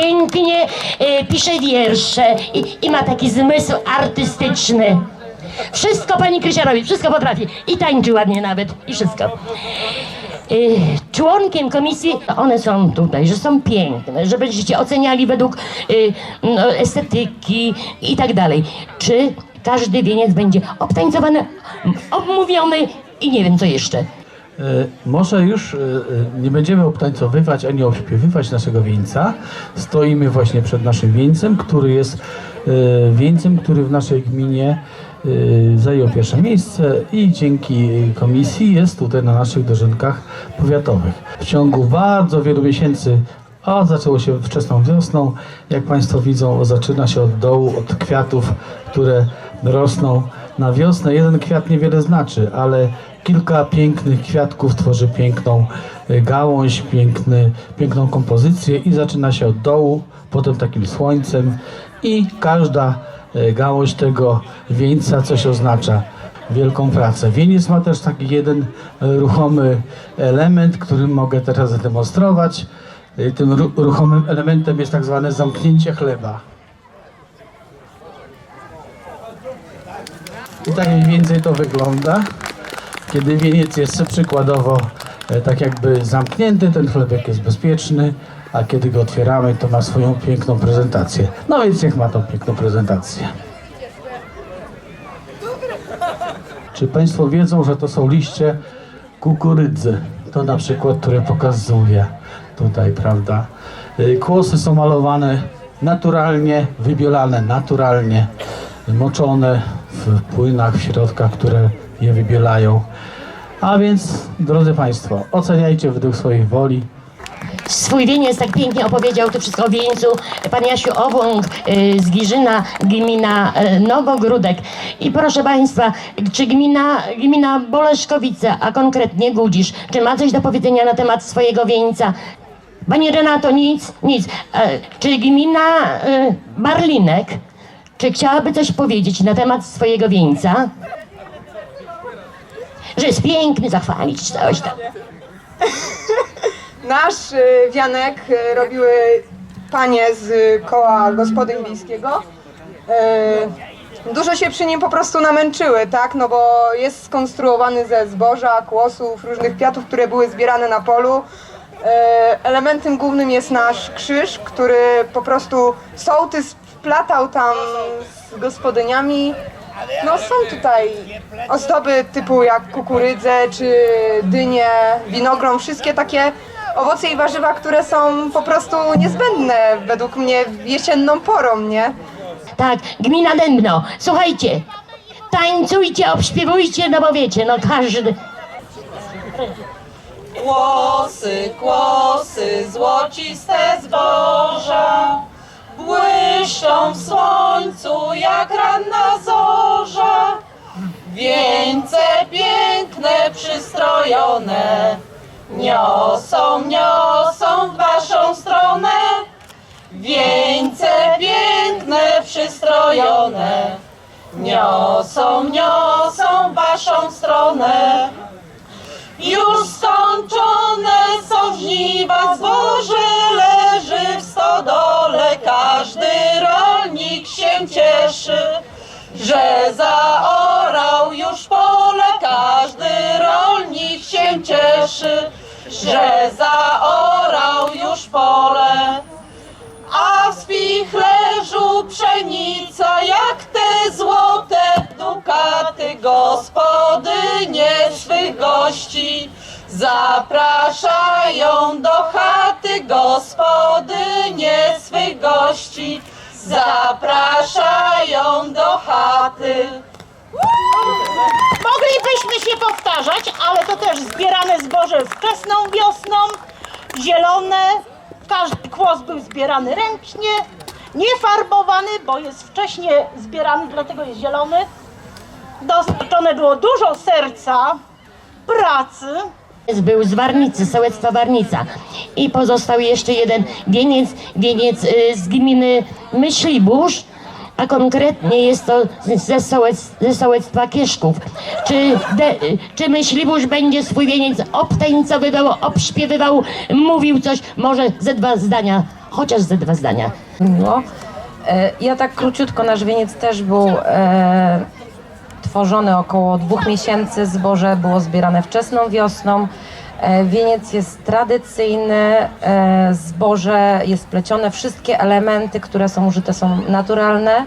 pięknie e, pisze wiersze i, i ma taki zmysł artystyczny. Wszystko pani Krysia robi, wszystko potrafi. I tańczy ładnie nawet, i wszystko. Y, Członkiem komisji, one są tutaj, że są piękne, że będziecie oceniali według y, no, estetyki i tak dalej. Czy każdy wieniec będzie obtańcowany, obmówiony i nie wiem co jeszcze. E, Może już e, e, nie będziemy obtańcowywać ani obśpiewywać naszego wieńca. Stoimy właśnie przed naszym wieńcem, który jest wieńcem, który w naszej gminie zajął pierwsze miejsce i dzięki komisji jest tutaj na naszych dożynkach powiatowych. W ciągu bardzo wielu miesięcy a zaczęło się wczesną wiosną. Jak Państwo widzą, zaczyna się od dołu, od kwiatów, które rosną na wiosnę. Jeden kwiat niewiele znaczy, ale kilka pięknych kwiatków tworzy piękną e, gałąź, piękny, piękną kompozycję i zaczyna się od dołu, potem takim słońcem i każda e, gałąź tego wieńca coś oznacza wielką pracę. Wieniec ma też taki jeden ruchomy element, który mogę teraz zademonstrować. E, Tym ru- ruchomym elementem jest tak zwane zamknięcie chleba. I tak mniej więcej to wygląda. Kiedy wieniec jest przykładowo e, tak jakby zamknięty, ten chlebek jest bezpieczny, a kiedy go otwieramy, to ma swoją piękną prezentację. No więc niech ma tą piękną prezentację. Czy Państwo wiedzą, że to są liście kukurydzy? To na przykład, które pokazuje tutaj, prawda? Y, Kłosy są malowane naturalnie, wybielane naturalnie, moczone w płynach, w środkach, które je wybielają. A więc, drodzy Państwo, oceniajcie według swojej woli. Swój wieniec tak pięknie opowiedział tu wszystko o wieńcu pan Jasiu Owąg y, z Giżyna, gmina y, Nowogródek. I proszę Państwa, czy gmina, gmina Boleszkowice, a konkretnie Gudzisz, czy ma coś do powiedzenia na temat swojego wieńca? Pani Renato, nic, nic. E, czy gmina y, Barlinek, czy chciałaby coś powiedzieć na temat swojego wieńca? Że jest piękny, zachwalić coś tam. Nasz y, wianek y, robiły panie z y, koła gospodyń wiejskiego. Y, Dużo się przy nim po prostu namęczyły, tak? No bo jest skonstruowany ze zboża, kłosów, różnych kwiatów, które były zbierane na polu. Y, Elementem głównym jest nasz krzyż, który po prostu sołtys wplatał tam z gospodyniami. No są tutaj ozdoby typu jak kukurydzę czy dynie, winogron, wszystkie takie owoce i warzywa, które są po prostu niezbędne według mnie jesienną porą, nie? Tak, gmina Dębno. Słuchajcie, tańcujcie, obśpiewujcie, no bo wiecie, no każdy... Kłosy, kłosy, złociste zboża Błyszczą w słońcu jak ranna zorza Wieńce piękne przystrojone. Niosą, niosą w waszą stronę. Wieńce piękne przystrojone. Niosą, niosą w waszą stronę. Już skończone są żniwa, zboże leży w stodole. Każdy rolnik się cieszy, że zaorał cieszy, że zaorał już pole. A w spichlerzu pszenica jak te złote dukaty gospodynie swych gości zapraszają do chaty gospodynie swych gości zapraszają do chaty. Moglibyśmy się powtarzać, ale to też zbierane zboże wczesną wiosną, zielone. Każdy kłos był zbierany ręcznie, niefarbowany, bo jest wcześniej zbierany, dlatego jest zielony. Dostarczone było dużo serca, pracy. Był z Warnicy, sołectwa Warnica. I pozostał jeszcze jeden wieniec, wieniec y, z gminy Myślibórz, a konkretnie jest to ze, sołec, ze sołectwa Kieszków. Czy, de, czy Myślibórz będzie swój wieniec obtańcowywał, obśpiewywał, mówił coś? Może ze dwa zdania chociaż ze dwa zdania. No, e, ja tak króciutko, nasz wieniec też był e, tworzony około dwóch miesięcy, zboże było zbierane wczesną wiosną. E, wieniec jest tradycyjny, e, zboże jest plecione, wszystkie elementy, które są użyte są naturalne.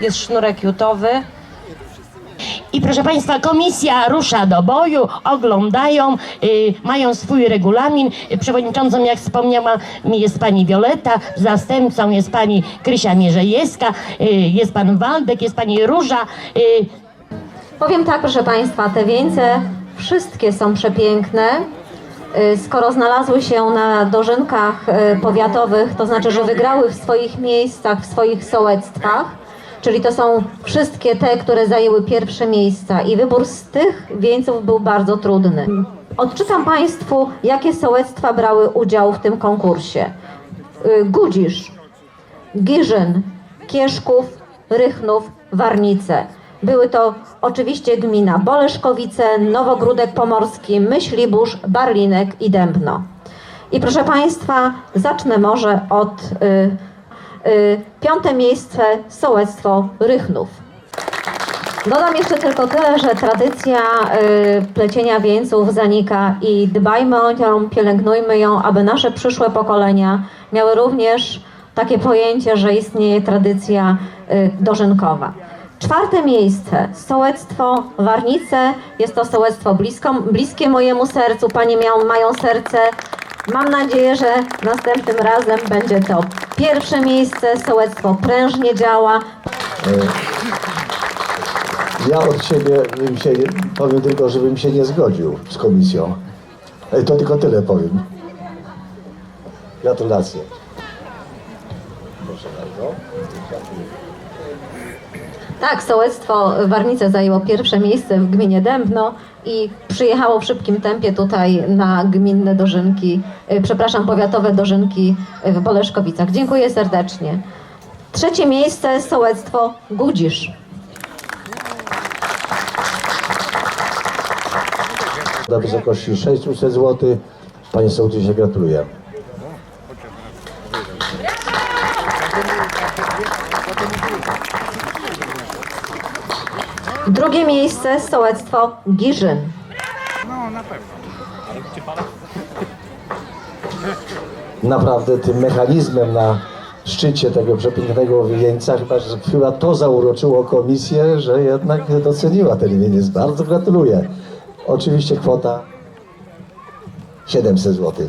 Jest sznurek jutowy. I proszę Państwa, komisja rusza do boju, oglądają, y, mają swój regulamin. Przewodniczącą, jak wspomniałam, jest pani Wioleta, zastępcą jest pani Krysia Mierzejewska, y, jest pan Waldek, jest pani Róża. y, Powiem tak, proszę Państwa, te wieńce wszystkie są przepiękne. Y, Skoro znalazły się na dożynkach y, powiatowych, to znaczy, że wygrały w swoich miejscach, w swoich sołectwach, czyli to są wszystkie te, które zajęły pierwsze miejsca i wybór z tych wieńców był bardzo trudny. Odczytam Państwu, jakie sołectwa brały udział w tym konkursie. Y, Gudzisz, Giżyn, Kieszków, Rychnów, Warnice. Były to oczywiście gmina Boleszkowice, Nowogródek Pomorski, Myślibórz, Barlinek i Dębno. I proszę Państwa, zacznę może od y, y, piąte miejsce sołectwo Rychnów. Dodam jeszcze tylko tyle, że tradycja y, plecienia wieńców zanika i dbajmy o nią, pielęgnujmy ją, aby nasze przyszłe pokolenia miały również takie pojęcie, że istnieje tradycja y, dożynkowa. Czwarte miejsce, sołectwo Warnice. Jest to sołectwo blisko, bliskie mojemu sercu. Panie mają serce. Mam nadzieję, że następnym razem będzie to pierwsze miejsce. Sołectwo prężnie działa. Ja od siebie bym się, powiem tylko, żebym się nie zgodził z komisją. Ej, To tylko tyle powiem. Gratulacje. Proszę bardzo. Tak, sołectwo Warnice zajęło pierwsze miejsce w gminie Dębno i przyjechało w szybkim tempie tutaj na gminne dożynki, y, przepraszam, powiatowe dożynki w Boleszkowicach. Dziękuję serdecznie. Trzecie miejsce sołectwo Gudzisz. Do wysokości 600 zł. Panie sołtysie, gratuluję. Drugie miejsce sołectwo Giżyn. Naprawdę tym mechanizmem na szczycie tego przepięknego wieńca chyba, że chyba to zauroczyło komisję, że jednak doceniła ten wieniec. Bardzo gratuluję. Oczywiście kwota 700 zł.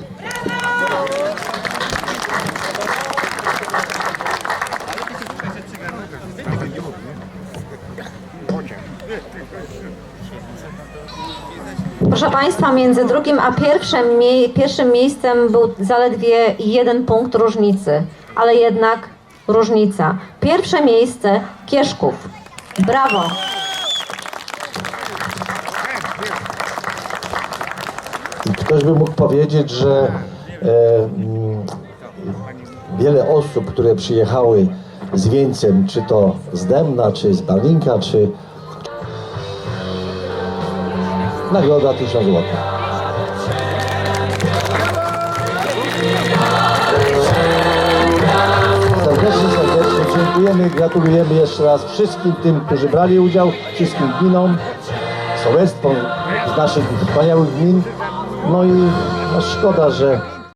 Proszę Państwa, między drugim a pierwszym, mie- pierwszym miejscem był zaledwie jeden punkt różnicy, ale jednak różnica. Pierwsze miejsce Kieszków. Brawo! Ktoś by mógł powiedzieć, że e, mm, wiele osób, które przyjechały z wieńcem, czy to z Demna, czy z Barlinka, czy nagroda 1000 zł. Serdecznie, serdecznie dziękujemy, gratulujemy jeszcze raz wszystkim tym, którzy brali udział, wszystkim gminom, sołectwom z naszych wspaniałych gmin. No i no szkoda, że